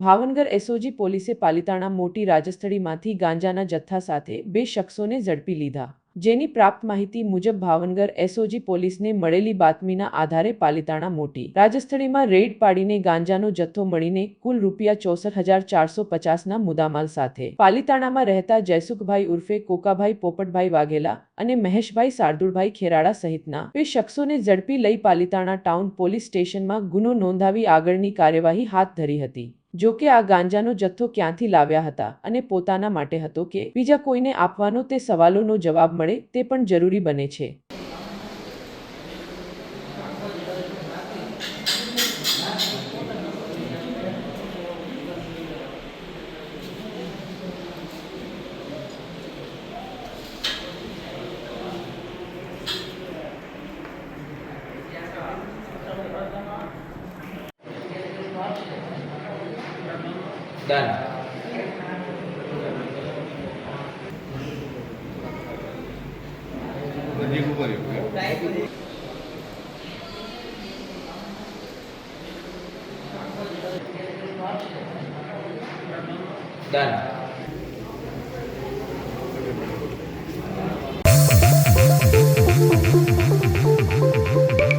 Bhavnagar SOG પોલીસે પાલિતાણા મોટી રાજસ્થળીમાંથી ગાંજાના જથ્થા સાથે બે શખ્સોને ઝડપી લીધા. જેની પ્રાપ્ત માહિતી મુજબ ભાવનગર એસઓજી પોલીસને મળેલી બાતમીના આધારે પાલિતાણા મોટી રાજસ્થળીમાં રેડ પાડીને ગાંજાનો જથ્થો મળીને કુલ રૂપિયા ચોસઠ હજાર ચારસો પચાસના મુદ્દામાલ સાથે. પાલિતાણામાં રહેતા જયસુખભાઈ ઉર્ફે, કોકાભાઈ પોપટભાઈ વાઘેલા અને મહેશભાઈ શાર્દુલભાઈ ખેરાડા સહિતના બે શખ્સોને ઝડપી લઈ પાલિતાણા ટાઉન પોલીસ સ્ટેશનમાં ગુનો નોંધાવી આગળની કાર્યવાહી હાથ ધરી હતી. જો કે આ ગાંજાનો જથ્થો ક્યાંથી લાવ્યા હતા અને પોતાના માટે હતો કે બીજા કોઈને આપવાનો તે સવાલોનો જવાબ મળે તે પણ જરૂરી બને છે. Done. નજીક રહ્યો Done.